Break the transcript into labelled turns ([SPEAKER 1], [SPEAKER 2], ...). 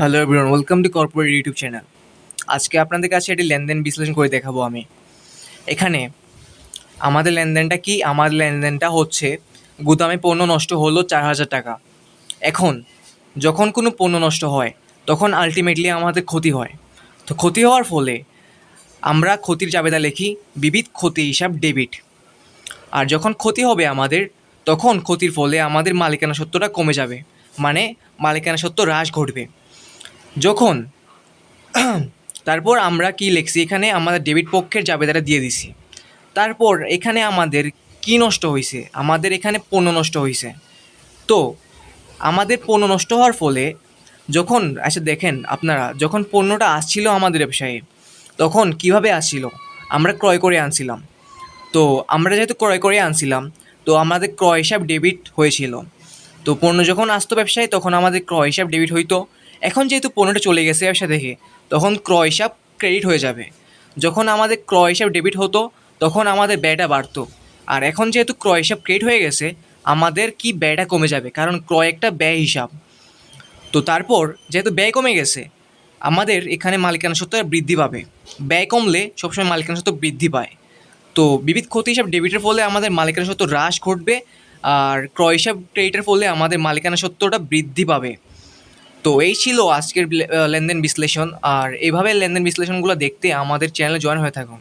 [SPEAKER 1] Hello everyone welcome to corporate YouTube channel আজকে আপনাদের কাছে একটি লেনদেন বিশ্লেষণ করে দেখাবো আমি। এখানে আমাদের লেনদেনটা কি? আমাদের লেনদেনটা হচ্ছে, গুদামে পণ্য নষ্ট হলো চার হাজার টাকা। এখন যখন কোনো পণ্য নষ্ট হয়, তখন আলটিমেটলি আমাদের ক্ষতি হয়। তো ক্ষতি হওয়ার ফলে আমরা ক্ষতির জাবেদা লিখি বিবিধ ক্ষতি হিসাব ডেবিট আর যখন ক্ষতি হবে আমাদের, তখন ক্ষতির ফলে আমাদের মালিকানা সত্ত্বটা কমে যাবে। মানে মালিকানা সত্ত্ব হ্রাস ঘটবে। যখন তারপর আমরা কি লিখছি? এখানে আমাদের ডেবিট পক্ষের জাবেদাটা দিয়ে দিছি। তারপর এখানে আমাদের কি নষ্ট হয়েছে আমাদের এখানে পণ্য নষ্ট হয়েছে তো আমাদের পণ্য নষ্ট হওয়ার ফলে যখন আচ্ছা দেখেন আপনারা, যখন পণ্যটা আসছিল আমাদের ব্যবসায়ে, তখন কীভাবে আসছিল? আমরা ক্রয় করে আনছিলাম। তো আমরা যেহেতু ক্রয় করে আনছিলাম, তো আমাদের ক্রয় হিসাব ডেবিট হয়েছিল। তো পণ্য যখন আসতো ব্যবসায়, তখন আমাদের ক্রয় হিসাব ডেবিট হইতো। এখন যেহেতু পণ্যটা চলে গেছে ব্যবসা থেকে তখন ক্রয় হিসাব ক্রেডিট হয়ে যাবে। যখন আমাদের ক্রয় হিসাব ডেবিট হতো, তখন আমাদের ব্যয়টা বাড়তো। আর এখন যেহেতু ক্রয় হিসাব ক্রেডিট হয়ে গেছে, আমাদের কি ব্যয়টা কমে যাবে? কারণ ক্রয় একটা ব্যয় হিসাব। তো তারপর যেহেতু ব্যয় কমে গেছে, আমাদের এখানে মালিকানা সত্ত্ব বৃদ্ধি পাবে। ব্যয় কমলে সবসময় মালিকানা সত্ত্ব বৃদ্ধি পায়। তো বিবিধ ক্ষতি হিসাব ডেবিটের ফলে আমাদের মালিকানা সত্ত্ব হ্রাস ঘটবে, আর ক্রয় হিসাব ক্রেডিটের ফলে আমাদের মালিকানা সত্ত্বটা বৃদ্ধি পাবে। তো এই ছিল আজকের লেনদেন বিশ্লেষণ। আর এভাবে লেনদেন বিশ্লেষণগুলো দেখতে আমাদের চ্যানেলে জয়েন হয়ে থাকুন